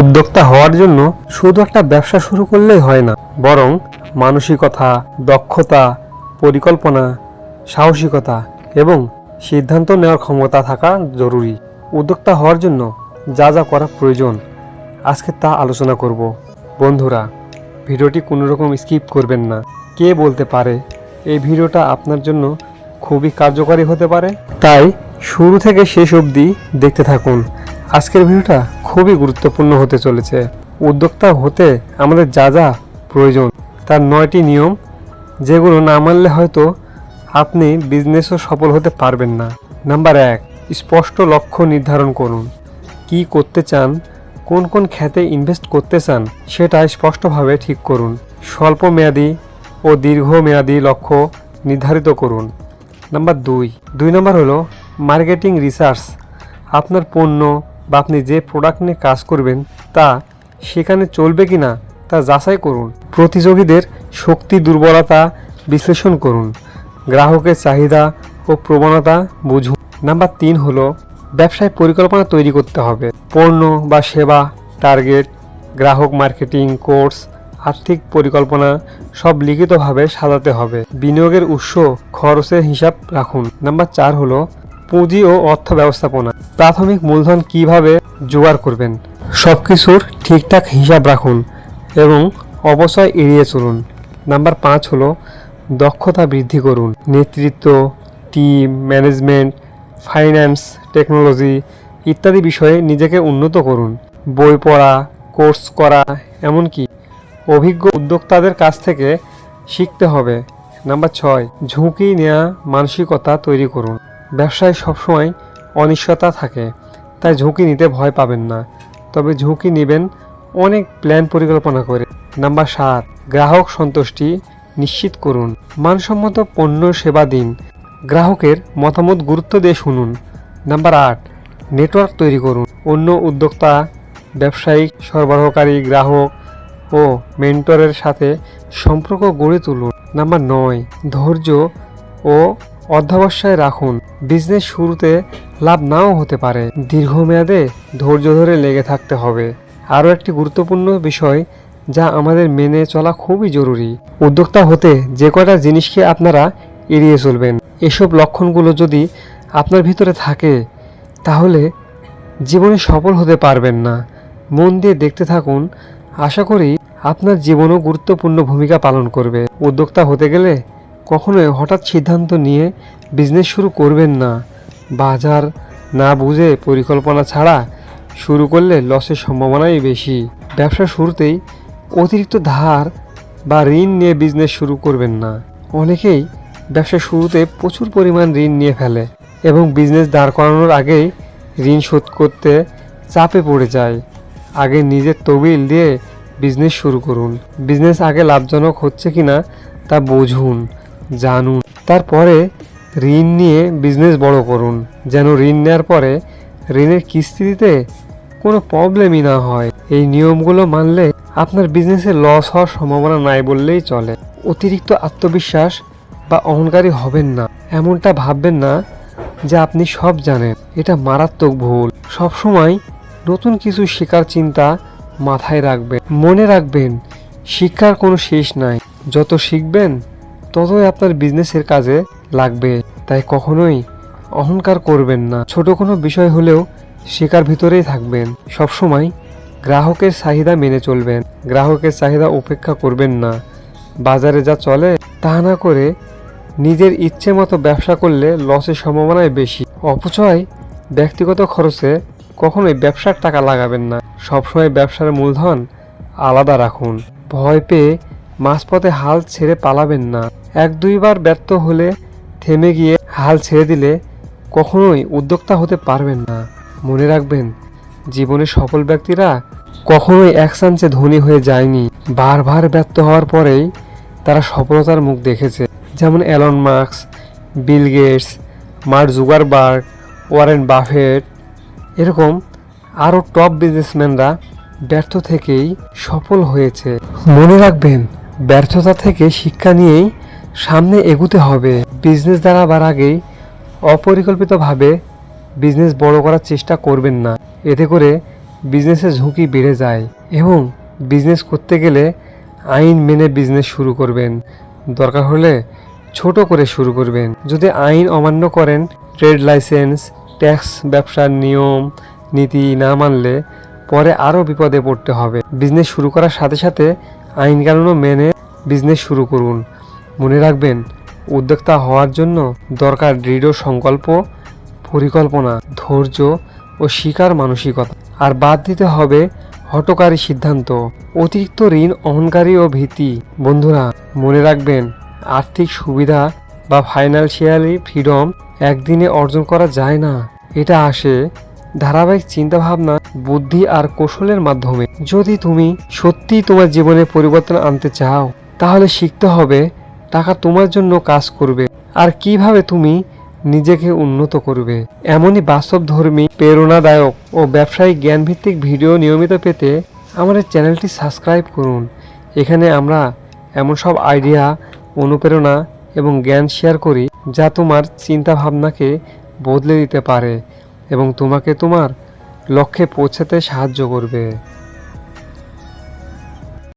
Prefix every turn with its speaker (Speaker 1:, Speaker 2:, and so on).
Speaker 1: উদ্যোক্তা হওয়ার জন্য শুধু একটা ব্যবসা শুরু করলেই হয় না, বরং মানসিকতা, দক্ষতা, পরিকল্পনা, সাহসিকতা এবং সিদ্ধান্ত নেওয়ার ক্ষমতা থাকা জরুরি। উদ্যোক্তা হওয়ার জন্য যা যা করা প্রয়োজন, আজকে তা আলোচনা করব। বন্ধুরা, ভিডিওটি কোনো রকম স্কিপ করবেন না। কে বলতে পারে, এই ভিডিওটা আপনার জন্য খুবই কার্যকরী হতে পারে। তাই শুরু থেকে শেষ অবধি দেখতে থাকুন। আজকের ভিডিওটা খুবই গুরুত্বপূর্ণ হতে চলেছে। উদ্যোক্তা হতে আমাদের যা যা প্রয়োজন, তার নয়টি নিয়ম, যেগুলো না মানলে হয়তো আপনি বিজনেসও সফল হতে পারবেন না। নাম্বার এক, স্পষ্ট লক্ষ্য নির্ধারণ করুন। কি করতে চান, কোন কোন খাতে ইনভেস্ট করতে চান, সেটা স্পষ্টভাবে ঠিক করুন। স্বল্প মেয়াদি ও দীর্ঘমেয়াদী লক্ষ্য নির্ধারিত করুন। নাম্বার দুই দুই নম্বর হলো মার্কেটিং রিসার্চ আপনার পণ্য বা আপনি যে প্রোডাক্ট নিয়ে কাজ করবেন, তা সেখানে চলবে কি না তা যাচাই করুন। প্রতিযোগীদের শক্তি দুর্বলতা বিশ্লেষণ করুন। গ্রাহকের চাহিদা ও প্রবণতা বুঝুন। নাম্বার তিন হলো ব্যবসায় পরিকল্পনা তৈরি করতে হবে। পণ্য বা সেবা, টার্গেট, গ্রাহক মার্কেটিং, কোর্স, আর্থিক পরিকল্পনা সব লিখিতভাবে সাজাতে হবে। বিনিয়োগের উৎস খরচের হিসাব রাখুন। নাম্বার চার হলো পুঁজি ও অর্থ ব্যবস্থাপনা। প্রাথমিক মূলধন কীভাবে জোগাড় করবেন? সব কিছুর ঠিকঠাক হিসাব রাখুন এবং অবশ্যই এড়িয়ে চলুন। নাম্বার পাঁচ হলো, দক্ষতা বৃদ্ধি করুন। নেতৃত্ব, টিম, ম্যানেজমেন্ট, ফাইন্যান্স, টেকনোলজি ইত্যাদি বিষয়ে নিজেকে উন্নত করুন। বই পড়া, কোর্স করা, এমনকি অভিজ্ঞ উদ্যোক্তাদের কাছ থেকে শিখতে হবে। নাম্বার ছয়, ঝুঁকি নেওয়া মানসিকতা তৈরি করুন। ব্যবসায় সবসময় অনিশ্চয়তা থাকে, তাই ঝুঁকি নিতে ভয় পাবেন না। তবে ঝুঁকি নেবেন অনেক প্ল্যান পরিকল্পনা করে। নাম্বার সাত, গ্রাহক সন্তুষ্টি নিশ্চিত করুন। মানসম্মত পণ্য, সেবা দিন। গ্রাহকের মতামত গুরুত্ব দিয়ে শুনুন। নাম্বার আট, নেটওয়ার্ক তৈরি করুন। অন্য উদ্যোক্তা, ব্যবসায়িক, সরবরাহকারী, গ্রাহক ও মেন্টরের সাথে সম্পর্ক গড়ে তুলুন। নাম্বার নয়, ধৈর্য ও অধ্যবসায় রাখুন। বিজনেস শুরুতে লাভ নাও হতে পারে। দীর্ঘমেয়াদে ধৈর্য ধরে লেগে থাকতে হবে। আরও একটি গুরুত্বপূর্ণ বিষয় যা আমাদের মেনে চলা খুবই জরুরি। উদ্যোক্তা হতে যে কয়টা জিনিসকে আপনারা এড়িয়ে চলবেন, এসব লক্ষণগুলো যদি আপনার ভিতরে থাকে, তাহলে জীবনে সফল হতে পারবেন না। মন দিয়ে দেখতে থাকুন। আশা করি আপনার জীবনও গুরুত্বপূর্ণ ভূমিকা পালন করবে। উদ্যোক্তা হতে গেলে কখনোই হঠাৎ সিদ্ধান্ত নিয়ে বিজনেস শুরু করবেন না। বাজার না বুঝে পরিকল্পনা ছাড়া শুরু করলে লসের সম্ভাবনাই বেশি। ব্যবসা শুরুতেই অতিরিক্ত ধার বা ঋণ নিয়ে বিজনেস শুরু করবেন না। অনেকেই ব্যবসা শুরুতে প্রচুর পরিমাণ ঋণ নিয়ে ফেলে এবং বিজনেস দাঁড় করানোর আগেই ঋণ শোধ করতে চাপে পড়ে যায়। আগে নিজের তবিল দিয়ে বিজনেস শুরু করুন। বিজনেস আগে লাভজনক হচ্ছে কি না তা বুঝুন। জানুন। তারপরে ঋণ নিয়ে বিজনেস বড় করুন। যেন ঋণ নেওয়ার পরে ঋণের কিস্তি দিতে কোনো প্রবলেমই না হয়। এই নিয়মগুলো মানলে আপনার বিজনেসে লস হওয়ার সম্ভাবনা নাই বললেই চলে। অতিরিক্ত আত্মবিশ্বাস বা অহংকারী হবেন না। এমনটা ভাববেন না যে আপনি সব জানেন। এটা মারাত্মক ভুল। সবসময় নতুন কিছু শেখার চিন্তা মাথায় রাখবেন। মনে রাখবেন, শিক্ষার কোনো শেষ নাই। যত শিখবেন ততই আপনার বিজনেসের কাজে লাগবে, তাই কখনোই অহংকার করবেন না। ছোট কোনো বিষয় হলেও শেখার ভিতরেই থাকবেন। সবসময় গ্রাহকের চাহিদা মেনে চলবেন। গ্রাহকের চাহিদা উপেক্ষা করবেন না। বাজারে যা চলে, তা না করে নিজের ইচ্ছে মতো ব্যবসা করলে লসের সম্ভাবনাই বেশি। অপচয় ব্যক্তিগত খরচে কখনোই ব্যবসার টাকা লাগাবেন না। সবসময় ব্যবসার মূলধন আলাদা রাখুন। ভয় পেয়ে মাঝপথে হাল ছেড়ে পালাবেন না। এক দুইবার ব্যর্থ হলে থেমে গিয়ে হাল ছেড়ে দিলে কখনোই উদ্যোক্তা হতে পারবেন না। মনে রাখবেন জীবনে সফল ব্যক্তিরা কখনোই এক চান্সে ধনী হয়ে যায়নি। বারবার ব্যর্থ হওয়ার পরেই তারা সফলতার মুখ দেখেছে। যেমন Elon Musk Bill Gates, Mark Zuckerberg, Warren Buffett, এরকম আরও টপ বিজনেসম্যানরা ব্যর্থ থেকেই সফল হয়েছে। মনে রাখবেন ব্যর্থতা থেকে শিক্ষা নিয়েই সামনে এগুতে হবে। বিজনেস দাঁড়াবার আগেই অপরিকল্পিতভাবে বিজনেস বড় করার চেষ্টা করবেন না। এতে করে বিজনেসের ঝুঁকি বেড়ে যায় এবং বিজনেস করতে গেলে আইন মেনে বিজনেস শুরু করবেন। দরকার হলে ছোট করে শুরু করবেন। যদি আইন অমান্য করেন, ট্রেড লাইসেন্স, ট্যাক্স, ব্যবসার নিয়ম, নীতি না মানলে পরে আরও বিপদে পড়তে হবে। বিজনেস শুরু করার সাথে সাথে আইন কানুনও মেনে বিজনেস শুরু করুন। মনে রাখবেন, উদ্যোক্তা হওয়ার জন্য দরকার দৃঢ় সংকল্প, পরিকল্পনা, ধৈর্য ও শিকার মানসিকতা। আর বাদ দিতে হবে হটকারী সিদ্ধান্ত, অতিরিক্ত ঋণ অহংকারী ও ভীতি। বন্ধুরা, মনে রাখবেন, আর্থিক সুবিধা বা ফাইন্যান্সিয়ালি ফ্রিডম একদিনে অর্জন করা যায় না। এটা আসে ধারাবাহিক চিন্তাভাবনা, বুদ্ধি আর কৌশলের মাধ্যমে। যদি তুমি সত্যি তোমার জীবনে পরিবর্তন আনতে চাও, তাহলে শিখতে হবে টাকা তোমার জন্য কাজ করবে আর কীভাবে তুমি নিজেকে উন্নত করবে। এমনই বাস্তবধর্মী, প্রেরণাদায়ক ও ব্যবসায়িক জ্ঞানভিত্তিক ভিডিও নিয়মিত পেতে আমাদের চ্যানেলটি সাবস্ক্রাইব করুন। এখানে আমরা এমন সব আইডিয়া, অনুপ্রেরণা এবং জ্ঞান শেয়ার করি যা তোমার চিন্তা ভাবনাকে বদলে দিতে পারে। এবং তোমাকে তোমার লক্ষ্যে পৌঁছাতে সাহায্য করবে।